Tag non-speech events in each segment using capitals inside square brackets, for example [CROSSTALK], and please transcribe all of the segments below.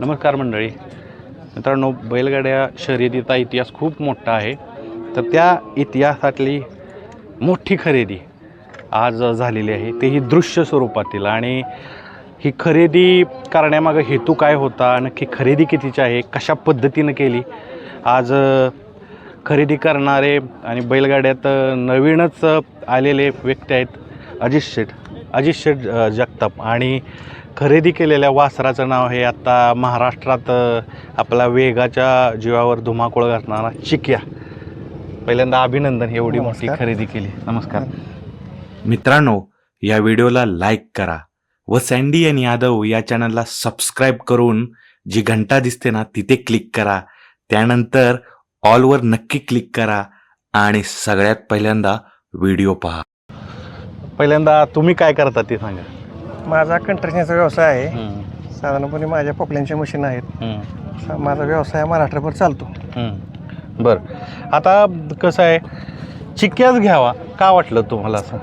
नमस्कार मंडळी. मित्रांनो बैलगाड्या शर्यतीचा इतिहास खूप मोठा आहे. तर त्या इतिहासातली मोठी खरेदी आज झालेली आहे. तेही दृश्य स्वरूपातील आणि ही खरेदी करण्यामागं हेतू काय होता नक्की खरेदी कितीची आहे कशा पद्धतीनं केली? आज खरेदी करणारे आणि बैलगाड्यात नवीनच आलेले व्यक्ती आहेत अजित शेठ. अजित शेठ जगताप आणि खरेदी केलेल्या वासराचं नाव हे आत्ता महाराष्ट्रात आपला वेगाच्या जीवावर धुमाकूळ घालणारा चिक्या. पहिल्यांदा अभिनंदन एवढी मोठी. खरेदी केली. नमस्कार. मित्रांनो या व्हिडिओला लाईक करा व सँडी आणि यादव या चॅनलला सबस्क्राईब करून जी घंटा दिसते ना तिथे क्लिक करा. त्यानंतर ऑलवर नक्की क्लिक करा आणि सगळ्यात पहिल्यांदा व्हिडिओ पहा. पहिल्यांदा तुम्ही काय करता ते सांगा. माझा कंट्रक्शनचा व्यवसाय आहे. हम्म, साधारणपणे माझ्या पॉपल्यांच्या मशीन आहेत. हम्म, सा- माझा व्यवसाय महाराष्ट्रभर चालतो. हम्म. बरं. आता कसं आहे? चिक्याच घ्यावा. का वाटलं तुम्हाला असं?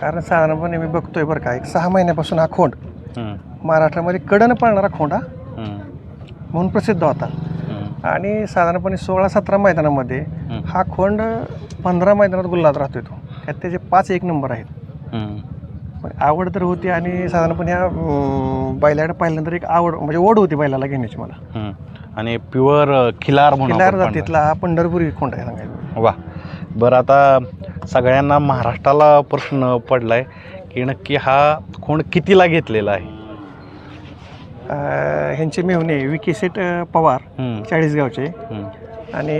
कारण साधारणपणे मी बघतोय बरं का एक सहा महिन्यापासून हा खोंड. हम्म, महाराष्ट्रामध्ये कडनं पळणारा खोंड हा हम्म, म्हणून प्रसिद्ध होता. हम्म, आणि साधारणपणे सोळा सतरा मैदानामध्ये हम्म, हा खोंड पंधरा मैदानात गुल्लात राहतोय तो. त्यात त्याचे पाच एक नंबर आहेत. हम्म. आवड तर होती आणि साधारणपणे ह्या अं, बैलाकडे पाहिल्यानंतर एक आवड म्हणजे ओढ होती बैलाला घेण्याची मला. हम्म. आणि प्युअर खिलार म्हणून किल्लार आपण पांढरा. जातीतला हा पंढरपुरी खोंड आहे सांगायचं. वा. बरं आता सगळ्यांना महाराष्ट्राला प्रश्न पडलाय की नक्की हा खोंड कितीला घेतलेला आहे? अं, ह्यांचे मेहुणे विकी सेट अं, पवार हम्म, चाळीसगावचे हम्म, आणि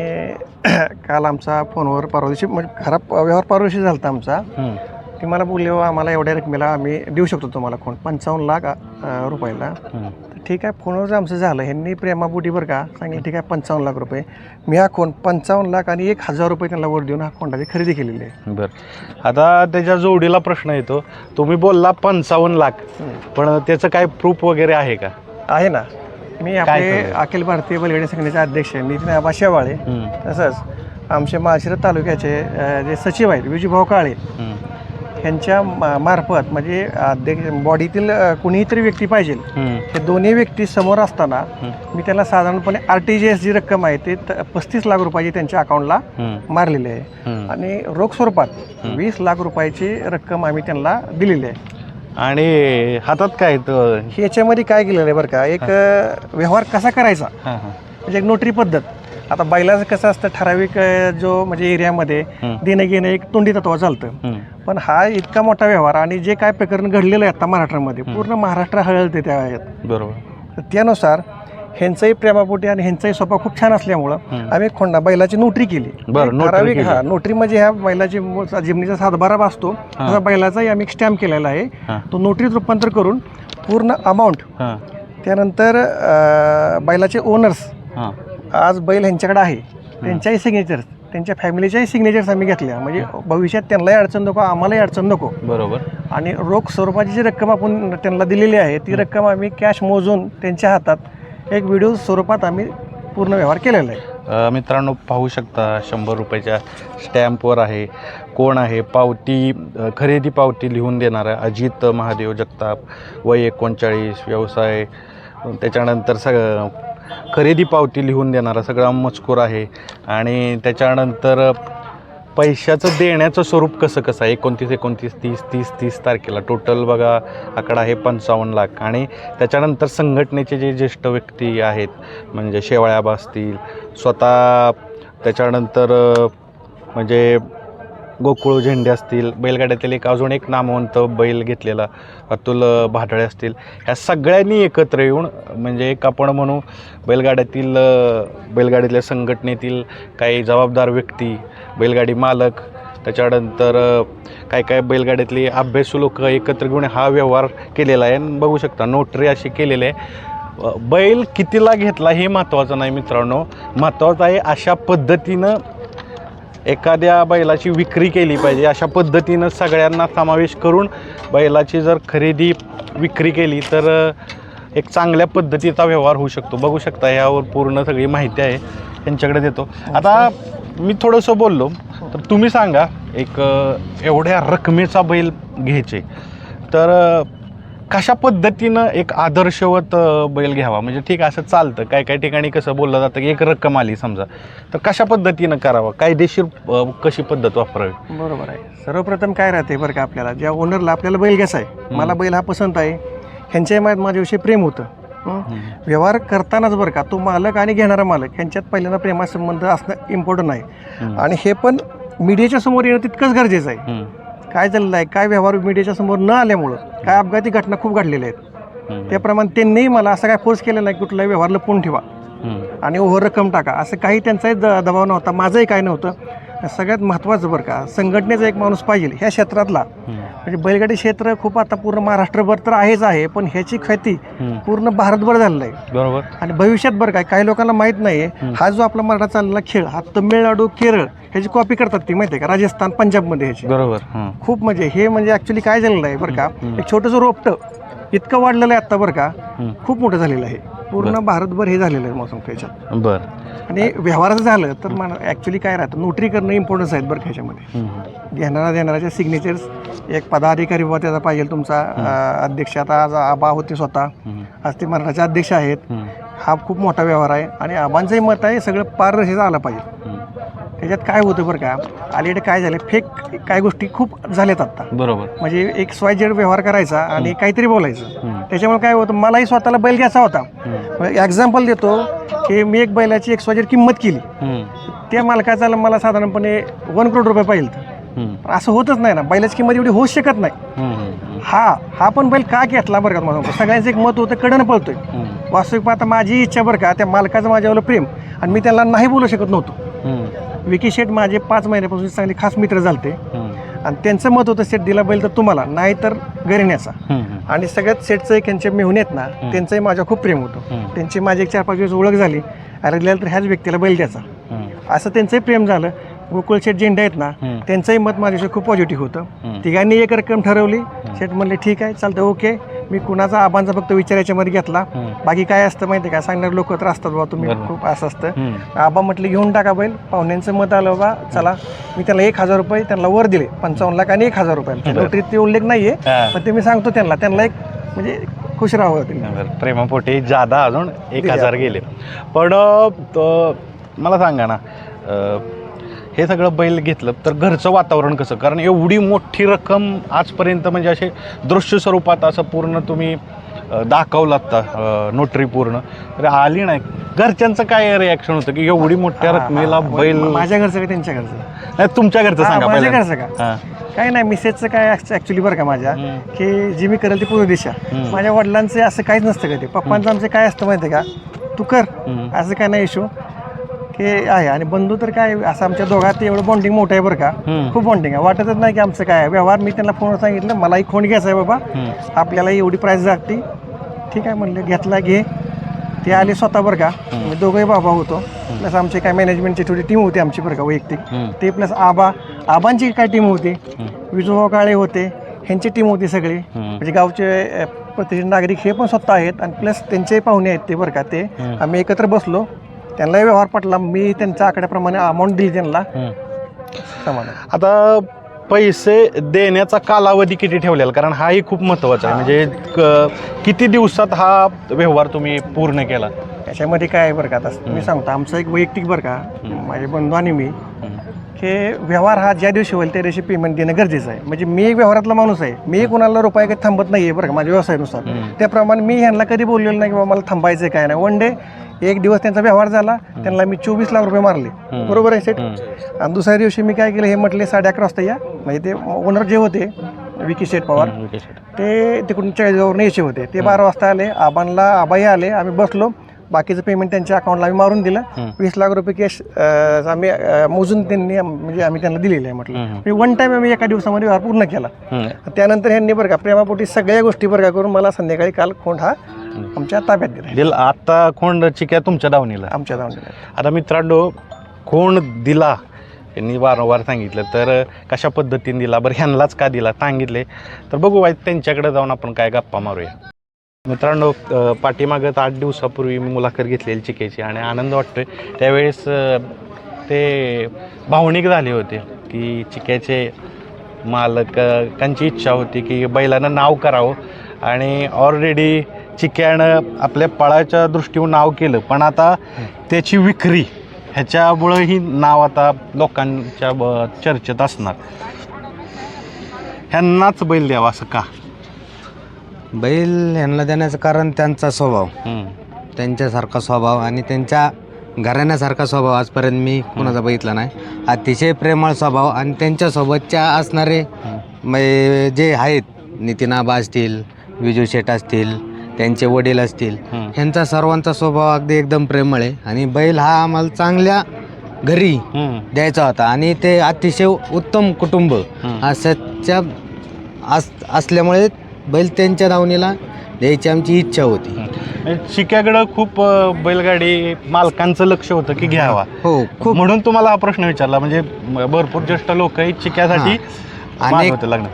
[CLEARS THROAT] काल आमचा फोनवर परवा दिवशी म्हणजे खराब व्यवहार परवा दिवशी झाला होता आमचा. हम्म, ती मला बोलले "हो, आम्हाला एवढ्या रकमेला आम्ही देऊ शकतो तुम्हाला कोण. पंचावन्न लाख अं, रुपयाला. तर ठीक आहे फोनवर आमचं झालं ह्यांनी प्रेमाबुटी बरं का सांगितलं ठीक आहे पंचावन्न लाख रुपये. मी हा कोण पंचावन्न लाख आणि एक हजार रुपये त्यांना वर देऊन हा कोंडाची खरेदी केलेली आहे. बरं. आता त्याच्या जोडीला प्रश्न येतो तुम्ही बोलला पंचावन्न लाख पण त्याचं काय प्रूफ वगैरे आहे का? आहे ना. मी आपले करूया? अखिल भारतीय बैलगाडी संघटनेचे अध्यक्ष नितीन आबा शेवाळे. तसंच आमचे माळशिरस तालुक्याचे अं, जे सचिव आहेत विजूभाऊ काळे. हम्म, ह्यांच्या मा- मार्फत म्हणजे अध्यक्ष बॉडीतील अ, कुणीही तरी व्यक्ती पाहिजे. हे दोन्ही व्यक्ती समोर असताना मी त्याला साधारणपणे आर टी जी एस जी रक्कम आहे ते त- पस्तीस लाख रुपयाची त्यांच्या अकाउंटला मारलेली आहे. आणि रोख स्वरूपात वीस लाख रुपयाची रक्कम आम्ही त्यांना दिलेली आहे. आणि हातात काय तर ह्याच्यामध्ये काय केलेलं आहे बरं का? एक अ, व्यवहार कसा करायचा? म्हणजे एक नोटरी पद्धत. आता बैलाचं कसं असतं ठराविक अ, जो म्हणजे एरियामध्ये. देणं घेणं एक तोंडी तत्व चालतं. पण हा इतका मोठा व्यवहार आणि जे काय प्रकरण घडलेलं आहे आता महाराष्ट्रामध्ये पूर्ण महाराष्ट्र हळहळते त्या आहेत बरोबर. तर त्यानुसार ह्यांचंही प्रेमापोटी आणि ह्यांचाही स्वभाव खूप छान असल्यामुळं. आम्ही खोंडा बैलाची नोटरी केली. बरं, एक नोटरी ठराविक केली. हा नोटरी म्हणजे ह्या बैलाची मूळ- जिमनीचा सातबारा असतो. तसा बैलाचाही आम्ही स्टॅम्प केलेला आहे. तो नोटरीत रूपांतर करून पूर्ण अमाऊंट हां. त्यानंतर अं, बैलाचे ओनर्स हां. आज बैल ह्यांच्याकडे आहे. त्यांच्याही सिग्नेचर्स त्यांच्या फॅमिलीच्याही सिग्नेचर्स आम्ही घेतल्या. म्हणजे भविष्यात त्यांनाही अडचण नको आम्हालाही अडचण नको. बरोबर. आणि रोख स्वरूपाची जी रक्कम आपण त्यांना दिलेली आहे ती रक्कम आम्ही कॅश मोजून त्यांच्या हातात एक व्हिडिओ स्वरूपात आम्ही पूर्ण व्यवहार केलेला आहे. मित्रांनो पाहू शकता शंभर रुपयाच्या स्टॅम्पवर आहे. कोण आहे? पावती खरेदी पावती लिहून देणारा अजित महादेव जगताप वय एकोणचाळीस व्यवसाय. त्याच्यानंतर सग खरेदी पावती लिहून देणारा सगळा मजकूर आहे. आणि त्याच्यानंतर पैशाचं देण्याचं स्वरूप कसं कसं आहे? एकोणतीस एकोणतीस तीस तीस तीस तारखेला. टोटल बघा आकडा आहे पंचावन्न लाख. आणि त्याच्यानंतर संघटनेचे जे ज्येष्ठ व्यक्ती आहेत म्हणजे शेवाळ्याबा असतील स्वतः त्याच्यानंतर म्हणजे गोकुळ झेंडे असतील बैलगाड्यातील एक अजून एक नामवंत बैल घेतलेला अतुल भाटळे असतील. ह्या सगळ्यांनी एकत्र येऊन म्हणजे एक आपण म्हणू बैलगाड्यातील बैलगाडीतल्या संघटनेतील काही जबाबदार व्यक्ती बैलगाडी मालक त्याच्यानंतर काय काय बैलगाड्यातली अभ्यासू लोक एकत्र घेऊन हा व्यवहार केलेला आहे. आणि बघू शकता नोटरी अशी केलेली आहे. बैल कितीला घेतला हे महत्त्वाचं नाही मित्रांनो. महत्त्वाचं आहे अशा पद्धतीनं एखाद्या बैलाची विक्री केली पाहिजे अशा पद्धतीनं सगळ्यांना समावेश करून बैलाची जर खरेदी विक्री केली तर एक चांगल्या पद्धतीचा व्यवहार होऊ शकतो. बघू शकता यावर पूर्ण सगळी माहिती आहे. त्यांच्याकडे देतो. आता मी थोडंसं बोललो तर तुम्ही सांगा एक एवढ्या रकमेचा बैल घ्यायचे तर कशा पद्धतीनं एक आदर्शवत बैल घ्यावा? म्हणजे ठीक असं चालतं. काय काय ठिकाणी कसं बोललं जातं की एक रक्कम आली समजा. तर कशा पद्धतीनं करावं? कायदेशीर कशी पद्धत वापरावी? बरोबर आहे. सर्वप्रथम काय राहते बरं का आपल्याला? ज्या ओनरला आपल्याला बैल घ्यायचा आहे मला बैल हा पसंत आहे ह्यांच्याही माझ्या माझ्याविषयी प्रेम होतं? व्यवहार करतानाच बरं का तो मालक आणि घेणारा मालक ह्यांच्यात पहिल्यांदा प्रेमासंबंध असणं इम्पॉर्टंट आहे. आणि हे पण मीडियाच्या समोर येणं तितकंच गरजेचं आहे. काय झालेलं आहे काय व्यवहार मीडियाच्या समोर न आल्यामुळं काय अपघाती घटना खूप घडलेल्या आहेत. त्याप्रमाणे त्यांनीही मला असं काय फोर्स केलं नाही कुठलाही व्यवहार लपवून ठेवा. आणि ओव्हर रक्कम टाका असं काही त्यांचाही द दबाव नव्हता माझंही काय नव्हतं सगळ्यात महत्त्वाचं बरं का संघटनेचा एक माणूस पाहिजे ह्या क्षेत्रातला. म्हणजे बैलगाडी क्षेत्र खूप आता पूर्ण महाराष्ट्रभर तर आहेच आहे पण ह्याची ख्याती. पूर्ण भारतभर झालेलं आहे बरोबर आणि भविष्यात बरं काय काही लोकांना माहीत नाही हं. जो आपला मराठा चाललेला खेळ हा तमिळनाडू केरळ ह्याची कॉपी करतात ती माहिती आहे का राजस्थान पंजाबमध्ये ह्याची बरोबर. खूप म्हणजे हे म्हणजे ॲक्च्युली काय झालेलं आहे बरं का. एक छोटंसं रोपटं इतकं वाढलेलं आहे आत्ता बरं का? हं. खूप मोठं झालेलं आहे. पूर्ण भारतभर हे झालेलं आहे मोसम ह्याच्यात बरं. आणि व्यवहाराचं झालं तर मला ॲक्च्युली काय राहतं? नोटरी करणं इम्पॉर्टन्स आहेत बरं का ह्याच्यामध्ये हं. घेणारा देणाऱ्याचे सिग्नेचर्स एक पदाधिकारी बाबा त्याचा पाहिजे तुमचा अं, अध्यक्ष. आता आज आबा होते स्वतः. हं. आज ते मराठाचे अध्यक्ष आहेत. हं. हा खूप मोठा व्यवहार आहे. आणि आबांचंही मत आहे सगळं पारदर्शक आलं पाहिजे. त्याच्यात काय होतं बरं का अलीकडे काय झालं फेक काय गोष्टी खूप झाल्यात आत्ता बरोबर म्हणजे एक स्वायजेड व्यवहार करायचा आणि काहीतरी बोलायचं. त्याच्यामुळे काय होतं मलाही स्वतःला बैल घ्यायचा होता. एक्झाम्पल देतो की मी एक बैलाची एक स्वायजेड किंमत केली. त्या मालकाचा मला साधारणपणे वन करोड रुपये पाहिजे असं होतच नाही ना बैलाची किंमत एवढी होऊच शकत नाही हं. हं. पण बैल का घेतला बरं का सांगतो. सगळ्यांचं एक मत होतं कडनं पळतोय. वास्तविक पाहता माझी इच्छा बरं का त्या मालकाचं माझ्यावर प्रेम आणि मी त्याला नाही बोलू शकत नव्हतो. विकी शेठ माझे पाच महिन्यापासून चांगले खास मित्र झालते. आणि त्यांचं मत होतं सेट दिला बैल तर तुम्हाला नाही तर. हं. आणि सगळ्यात सेटचं एक यांचे मेहून आहेत ना त्यांचंही माझ्या खूप प्रेम होतं. त्यांची माझी एक चार पाच दिवस ओळख झाली अरे दिल्याला तर ह्याच व्यक्तीला बैल द्यायचा. असं त्यांचंही प्रेम झालं गोकुळ शेठ झेंडे आहेत ना. त्यांचंही मत माझ्याशी खूप पॉझिटिव्ह होतं. तिघांनी एक रक्कम ठरवली शेठ म्हणले ठीक आहे चालतं ओके मी कुणाचा आबांचा फक्त विचार याच्यामध्ये घेतला. बाकी काय असतं माहिती आहे का सांगणारे लोक तर असतात बाबा तुम्ही बरोबर. खूप असं असतं. आबा म्हटले घेऊन टाका बैल पाहुण्यांचं मत आलं बाबा चला मी त्यांना एक हजार रुपये त्यांना वर दिले पंचावन्न लाख आणि एक हजार रुपये बरं. नोटरीत ते उल्लेख नाहीये हा. पण ते मी सांगतो त्यांना त्यांना एक म्हणजे खुश राहावं त्यांनी बरं. प्रेमापोटी जादा अजून एक दिले हजार. गेले पण अ, त- मला सांगा ना अ, हे सगळं बैल घेतलं तर घरचं वातावरण कसं कारण एवढी मोठी रक्कम आजपर्यंत म्हणजे असे दृश्य स्वरूपात असं पूर्ण तुम्ही दाखवलं आत्ता नोटरी पूर्ण तर आली नाही घरच्यांचं काय रिॲक्शन होतं की एवढी मोठ्या रकमेला. बैल माझ्या घरचं का त्यांच्या घरचं नाही, तुमच्या घरचं सांगा माझ्या. घरचं का. काय नाही मिसेसचं काय ॲक्च्युली बरं का माझ्या. की जी मी करेल ती पूर्ण दिशा. माझ्या वडिलांचे असं काहीच नसतं का ते पप्पांचं आमचं काय असतं माहिती का तू कर. असं काय नाही इशू की आहे. आणि बंधू तर काय असं आमच्या दोघात एवढं बॉन्डिंग मोठं आहे बरं का. हं. खूप बॉन्डिंग आहे. वाटतच नाही की आमचं काय आहे. व्यवहार मी त्यांना फोन सांगितलं मलाही खोंड घ्यायचा आहे बाबा. हं. आपल्याला एवढी प्राईस जागती. ठीक आहे म्हणलं घेतला घे. ते आले स्वतः बरं का. मी दोघंही बाबा होतो. प्लस आमची काय मॅनेजमेंटची थोडी टीम होती आमची बरं का वैयक्तिक. हं. ते प्लस आबा आबांची काय टीम होती? हं. विजोबा काळे होते. ह्यांची टीम होती सगळी. हं. म्हणजे गावचे प्रतिष्ठित नागरिक हे पण स्वतः आहेत. आणि प्लस त्यांचे पाहुणे आहेत ते बरं का ते. हं. आम्ही एकत्र बसलो. त्यांनाही व्यवहार पटला. मी त्यांच्या आकड्याप्रमाणे अमाऊंट दिली त्यांना. आता पैसे देण्याचा कालावधी किती ठेवलेला? कारण हाही खूप महत्त्वाचा आहे. म्हणजे क- किती दिवसात हा व्यवहार तुम्ही पूर्ण केला? याच्यामध्ये काय आहे बरं का? आता मी सांगतो. आमचं एक वैयक्तिक बरं का? माझे बंधू आणि मी. की व्यवहार हा ज्या दिवशी होईल त्या दिवशी पेमेंट देणं गरजेचं आहे. म्हणजे मी एक व्यवहारातला माणूस आहे. मी कोणाला रुपये काही थांबत नाही आहे बरं का माझ्या व्यवसायानुसार. त्याप्रमाणे मी ह्यांना कधी बोललेलं नाही की बाबा मला थांबायचं आहे काय नाही. वन डे एक दिवस त्यांचा व्यवहार झाला त्यांना मी चोवीस लाख रुपये मारले. बरोबर आहे सेट. आणि दुसऱ्या दिवशी मी काय केलं हे म्हटले साडे अकरा वाजता या. म्हणजे ते ओनर जे होते विकी शेठ पवार हं. ते तिकडून चाळीसगावरून यायचे होते. ते बारा वाजता आले आबांना आबाई आले आम्ही बसलो. बाकीचं पेमेंट त्यांच्या अकाउंटला आम्ही मारून दिलं. वीस लाख रुपये कॅश आम्ही अं, मोजून त्यांनी आम- म्हणजे आम्ही त्यांना दिलेले आहे म्हटलं. म्हणजे वन टाईम आम्ही एका दिवसामध्ये व्यवहार पूर्ण केला. त्यानंतर ह्यांनी बरं का प्रेमापोटी सगळ्या गोष्टी बरं का करून मला संध्याकाळी काल खोंड हा आमच्या ताब्यात दिला. दिल आता खोंड चिक्या तुमच्या दावणीला. आमच्या जाऊन दिला आता मित्रांनो खोंड दिला यांनी वारंवार सांगितलं तर कशा पद्धतीने दिला? बरं ह्यांनाच का दिला? सांगितले. तर बघू वाईट त्यांच्याकडे जाऊन आपण काय गप्पा मारूया. मित्रांनो पाठीमागत आठ दिवसापूर्वी मी मुलाखत घेतलेली चिकेची आणि आनंद वाटतोय. त्यावेळेस ते भावनिक झाले होते की चिक्याचे मालकांची इच्छा होती की बैलानं नाव करावं. आणि ऑलरेडी चिक्यानं आपल्या पळाच्या दृष्टीवर नाव केलं. पण आता त्याची विक्री ह्याच्यामुळंही नाव आता लोकांच्या चर्चेत असणार. ह्यांनाच बैल द्यावा असं का? बैल यांना देण्याचं कारण त्यांचा स्वभाव. त्यांच्यासारखा स्वभाव आणि त्यांच्या घराण्यासारखा स्वभाव आजपर्यंत मी कुणाचा बघितला नाही अतिशय प्रेमळ स्वभाव आणि त्यांच्यासोबतच्या असणारे मै- जे आहेत नितीन आबा असतील विजू शेठ असतील त्यांचे वडील असतील. ह्यांचा सर्वांचा स्वभाव अगदी एकदम प्रेमळ आहे आणि बैल हा आम्हाला चांगल्या घरी. द्यायचा होता आणि ते अतिशय उत्तम कुटुंब अस असल्यामुळे बैल त्यांच्या दावणीला द्यायची आमची इच्छा होती. चिक्याकडं खूप अं, बैलगाडी मालकांचं लक्ष होतं की घ्यावा. हो खूप. म्हणून तुम्हाला हा प्रश्न विचारला म्हणजे म- भरपूर ज्येष्ठ लोक चिक्यासाठी अनेक- मागवते लग्न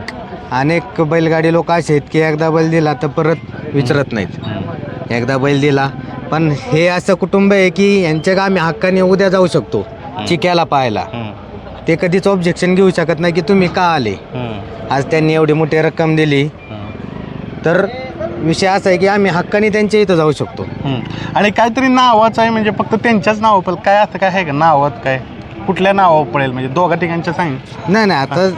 अनेक बैलगाडी लोक असे आहेत की एकदा बैल दिला तर परत विचारत नाहीत. एकदा बैल दिला पण हे असं कुटुंब आहे की यांच्या का आम्ही हक्काने उद्या जाऊ शकतो चिक्याला पाहायला. ते कधीच ऑब्जेक्शन घेऊ शकत नाही की तुम्ही का आले. आज त्यांनी एवढी मोठी रक्कम दिली तर विषय असा आहे की आम्ही हक्काने त्यांच्या इथं जाऊ शकतो. आणि काहीतरी नावाचं आहे म्हणजे फक्त त्यांच्याच नाव पण काय असं काय आहे का? नावात काय? कुठल्या नावावर पडेल? म्हणजे दोघा ठिकाणच्या सांग. नाही नाही आता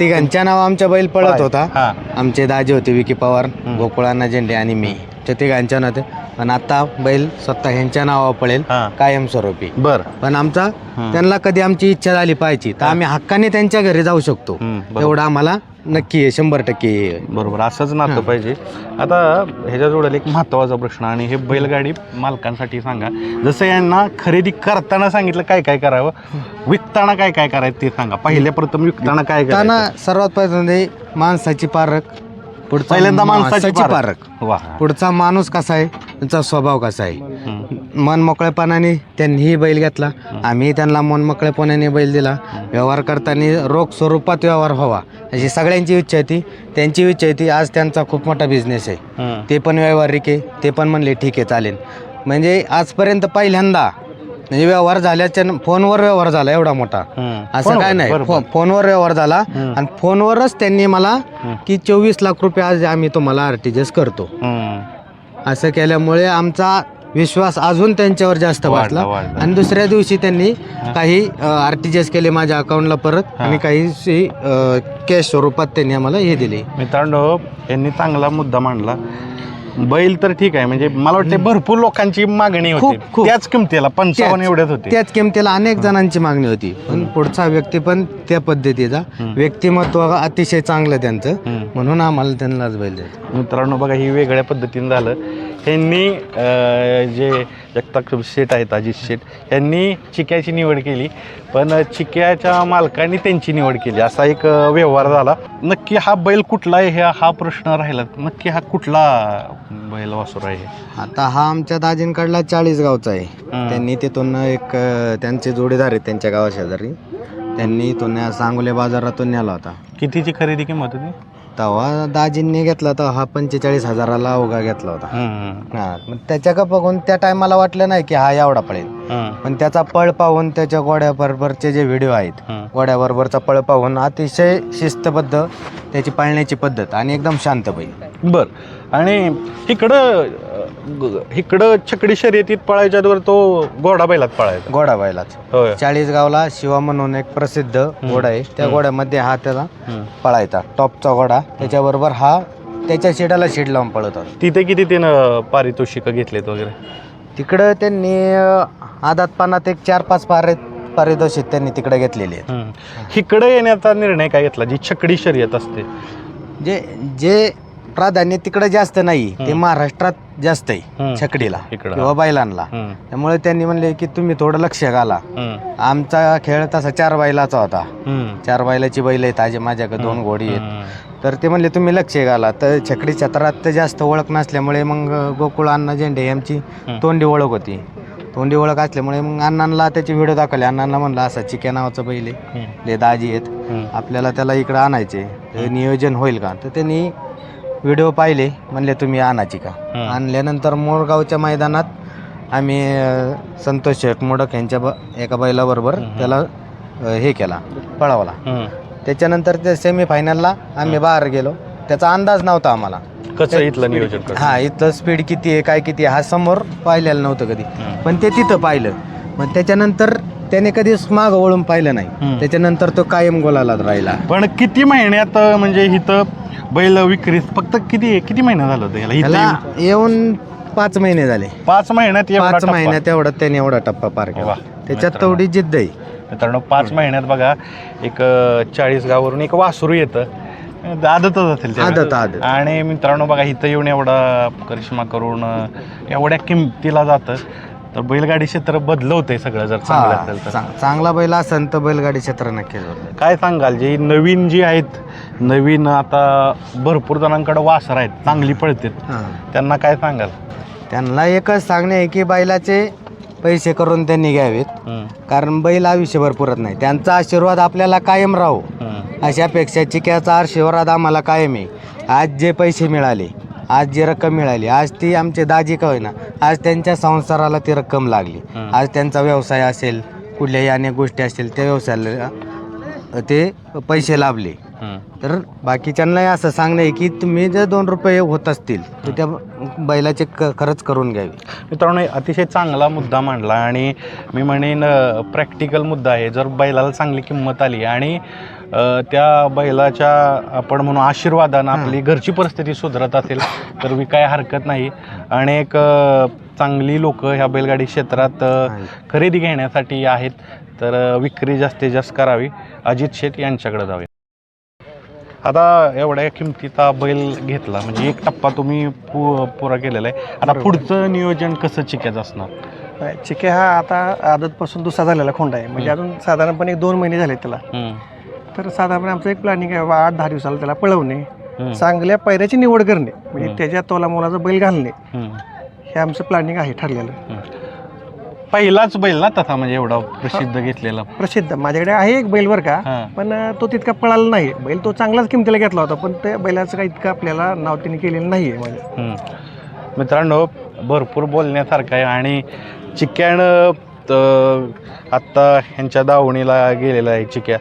तिघांच्या नाव आमच्या बैल पळत होता. हा. आमचे दाजे होते विकी पवार गोकुळांना झेंडे आणि मी. ते तिघांच्या नाते पण आता बैल स्वतः ह्यांच्या नावावर पळेल हा. कायमस्वरूपी. बर. पण आमचा त्यांना कधी आमची इच्छा झाली पाहिजे तर आम्ही हक्काने त्यांच्या घरी जाऊ शकतो. हम्म, बरोबर. एवढं आम्हाला नक्की आहे शंभर टक्के आहे. बरोबर असंच नातं पाहिजे. आता ह्याच्या जोडेल एक महत्त्वाचा प्रश्न आणि हे बैलगाडी मालकांसाठी सांगा. जसं यांना खरेदी करताना सांगितलं काय काय करावं? विकताना काय काय करायचं ते सांगा. पहिल्या प्रथम विकताना काय त्यांना करायचं सर्वात पहिल्यांदा माणसाची पारख पुढचा पहिल्यांदा माणसाची पारख. पारख. वा. पुढचा माणूस कसा आहे? त्यांचा स्वभाव कसा आहे. मन मोकळेपणाने त्यांनीही बैल घेतला. आम्ही त्यांना मन मोकळेपणाने बैल दिला. व्यवहार करताना रोख स्वरूपात व्यवहार व्हावा. अशी सगळ्यांची इच्छा होती. त्यांची इच्छा होती आज त्यांचा खूप मोठा बिझनेस आहे. ते पण व्यावहारिक आहे. ते पण म्हणले ठीक आहे चालेल. म्हणजे आजपर्यंत पहिल्यांदा म्हणजे व्यवहार झाल्याच्या फोनवर व्यवहार झाला एवढा मोठा. असं काय नाही. फो- फोनवर व्यवहार झाला. आणि फोनवरच त्यांनी मला. की चोवीस लाख रुपये आज आम्ही तुम्हाला आर टी जी एस करतो. असं केल्यामुळे आमचा विश्वास अजून त्यांच्यावर जास्त वाढला, वाटला वाढला. आणि दुसऱ्या दिवशी त्यांनी काही आर टी जी एस केले माझ्या अकाउंटला परत आणि काही कॅश स्वरूपात त्यांनी आम्हाला हे दिले मित्रांनो यांनी चांगला मुद्दा मांडला बैल तर ठीक आहे म्हणजे मला वाटतं भरपूर लोकांची मागणी होती. खूप, खूप. त्याच किमतीला पंचावन्न त्याच- एवढ्याच होते. त्याच किमतीला अनेक जणांची मागणी होती. पण पुढचा व्यक्ती पण त्या पद्धतीचा. व्यक्तिमत्व अतिशय चांगलं त्यांचं. हम्म. म्हणून आम्हाला त्यांनाच बैल द्यायचं. मित्रांनो बघा ही वेगळ्या पद्धतीने झालं. ह्यांनी जे जगताप शेठ आहेत अजित शेठ यांनी चिक्याची निवड केली. पण चिक्याच्या मालकांनी त्यांची निवड केली. असा एक व्यवहार झाला. नक्की हा बैल कुठला आहे ह्या हा प्रश्न राहिला. नक्की हा कुठला बैल वासुर आहे? आता हा आमच्या दाजींकडला चाळीस गावचा आहे. त्यांनी तिथून एक त्यांचे जोडीदार आहेत त्यांच्या गावा शेजारी त्यांनी या सांगोले बाजारातून नेला होता. कितीची खरेदी किंमत होती? तेव्हा दाजींनी घेतला तर हा पंचेचाळीस हजाराला अवघा घेतला होता. हम्म, हा मग त्याच्या का बघून त्या टायमाला वाटलं नाही की हा एवढा पळेल हम्म, पण त्याचा पळ पाहून त्याच्या गोड्याबरोबरचे जे व्हिडिओ आहेत हम्म. गोड्याबरोबरचा पळ पाहून अतिशय शिस्तबद्ध त्याची पाळण्याची पद्धत आणि एकदम शांत बैल बर. आणि इकडं इकडं छकडी शर्यतीत पळायच्या अगोदर तो घोडा बैलात पळायचा. बैलाच होय. चाळीस गावला शिवा म्हणून एक प्रसिद्ध घोडा आहे. त्या घोड्यामध्ये हा त्याला. पळायचा. टॉपचा घोडा. त्याच्याबरोबर हा त्याच्या शेडाला शेड लावून पळत होता. तिथे किती त्यानं पारितोषिक घेतलेत वगैरे? तिकडं त्यांनी आदात पानात एक चार पाच पारि पारितोषिक त्यांनी तिकडे घेतलेली आहेत. इकडे येण्याचा निर्णय काय घेतला? जी छकडी शर्यत असते. जे जे प्राधान्य तिकडे जास्त नाही ते. महाराष्ट्रात जास्त आहे. छकडीला इकडं. किंवा बैलांना. हम्म, त्यामुळे त्यांनी म्हणले की तुम्ही थोडं लक्ष घाला. हम्म, आमचा खेळ तसा चार बैलाचा होता. हम्म, चार बैलाची बैल आहेत आज माझ्याकडे दोन घोडी आहेत. हम्म. तर ते म्हणले तुम्ही लक्ष घाला. तर छकडी क्षेत्रात तर जास्त ओळख नसल्यामुळे मग गोकुळ अण्णा झेंडे यांची तोंडी ओळख होती. तोंडी ओळख असल्यामुळे मग अण्णांना त्याचे व्हिडिओ दाखवले. अण्णांना म्हणलं असा चिक्या नावाचं बैल आहे. हम्म, ले दाजी आहेत. हम्म. आपल्याला त्याला इकडं आणायचे तर नियोजन होईल का? तर त्यांनी व्हिडिओ पाहिले म्हणले तुम्ही आणायची का. आणल्यानंतर मोरगावच्या मैदानात आम्ही अं, संतोष शेठ मोडक यांच्या ब एका बैलाबरोबर त्याला अं, हे केला पळवला. त्याच्यानंतर ते सेमीफायनलला आम्ही बाहेर गेलो. त्याचा अंदाज नव्हता आम्हाला. कसं इथलं नियोजन? हा इथलं स्पीड किती आहे काय किती आहे हा समोर पाहिलेलं नव्हतं कधी. पण ते तिथं पाहिलं. मग त्याच्यानंतर त्याने कधीच मागं वळून पाहिलं. नाही त्याच्यानंतर तो कायम गोलाला राहिला पण किती महिन्यात म्हणजे इथं बैल विक्री फक्त किती किती महिना झालं होतं त्याला येऊन? पाच महिने झाले पाच महिन्यात एवढा पाच टप्पा. महिन्यात एवढा त्याने एवढा टप्पा पार वा. केला त्याच्यात. तेवढी जिद्द आहे मित्रांनो पाच महिन्यात बघा एक चाळीस गावावरून एक वासरू येतं आदतच असेल. आदत, आदत. आणि मित्रांनो बघा इथं येऊन एवढा करिश्मा करून अं, एवढ्या किमतीला जातं तर बैलगाडी क्षेत्र बदलवतंय सगळं जर चांगलं हा, असेल तर. चांग- चांगला बैल असेल तर बैलगाडी क्षेत्र नक्कीच. काय सांगाल जे नवीन जी आहेत नवीन आता भरपूर जणांकडे वासर आहेत चांगली पळतात. हा. त्यांना काय सांगाल? त्यांना एकच सांगणे आहे की बैलाचे पैसे करून त्यांनी घ्यावेत. हम्म, कारण बैल आयुष्यभर पुरत नाही. त्यांचा आशीर्वाद आपल्याला कायम राहो. हम्म, अशापेक्षा चिक्याचा आशीर्वाद आम्हाला कायम आहे. आज जे पैसे मिळाले आज जी रक्कम मिळाली आज ती आमचे दाजी का होईना आज त्यांच्या संसाराला ती रक्कम लागली. आज त्यांचा व्यवसाय असेल कुठल्याही अनेक गोष्टी असतील त्या व्यवसायाला ते पैसे लाभले. तर बाकीच्यांना असं सांगणं आहे की तुम्ही जर दोन रुपये होत असतील तर त्या बैलाचे क खरंच करून घ्यावे. मित्रांनो अतिशय चांगला मुद्दा मांडला आणि मी म्हणेन प्रॅक्टिकल मुद्दा आहे. जर बैलाला चांगली किंमत आली आणि अ, त्या बैलाच्या आपण म्हणू आशीर्वादानं आपली घरची परिस्थिती सुधारत असेल तर विकाय हरकत नाही. अनेक अ, चांगली लोक ह्या बैलगाडी क्षेत्रात अ, खरेदी घेण्यासाठी आहेत. तर अ, विक्री जास्तीत जास्त करावी. अजित शेठ यांच्याकडे जावे आता एवढ्या किमतीचा बैल घेतला म्हणजे एक टप्पा तुम्ही पु पुरा केलेला आहे आता. पुढचं नियोजन कसं चिक्याचं असणार चिके हा आता आदतपासून दुसरा झालेला खोंड आहे म्हणजे. अजून साधारणपणे एक दोन महिने झाले त्याला तर साधारणपणे आमचं एक प्लॅनिंग आहे बा आठ दहा दिवसाला त्याला पळवणे चांगल्या पैऱ्याची निवड करणे म्हणजे. त्याच्या तोला मोलाचा बैल घालणे. हे आमचं प्लॅनिंग आहे ठरलेलं पहिलाच बैल ना तसा म्हणजे एवढा प्रसिद्ध घेतलेला. प्रसिद्ध. माझ्याकडे आहे एक बैल बरं का. पण अं, तो तितका पळाला नाही. बैल तो चांगलाच किमतीला घेतला होता पण त्या बैलाचं काही इतकं आपल्याला नाव तिने केलेलं नाही आहे म्हणजे. हम्म. मित्रांनो भरपूर बोलण्यासारखं आहे आणि चिक्यानं त- आत्ता ह्यांच्या दावणीला गेलेला आहे चिक्या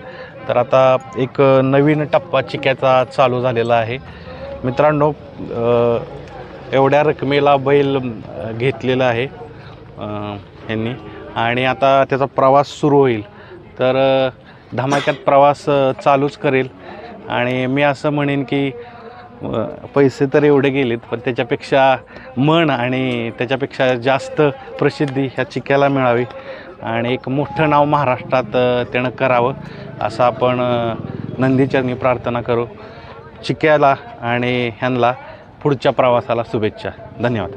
तर आता एक नवीन टप्पा चिक्याचा चालू झालेला आहे. मित्रांनो अ, एवढ्या रकमेला बैल अ, घेतलेला आहे. यांनी. ह्यांनी आणि आता त्याचा प्रवास सुरू होईल. तर धमाक्यात प्रवास चालूच करेल. आणि मी असं म्हणेन की पैसे तर एवढे गेलेत पण त्याच्यापेक्षा मन आणि त्याच्यापेक्षा जास्त प्रसिद्धी ह्या चिक्याला मिळावी. आणि एक मोठं नाव महाराष्ट्रात त्यानं करावं असं आपण नंदीचरणी प्रार्थना करू. चिक्याला आणि ह्यांना पुढच्या प्रवासाला शुभेच्छा. धन्यवाद.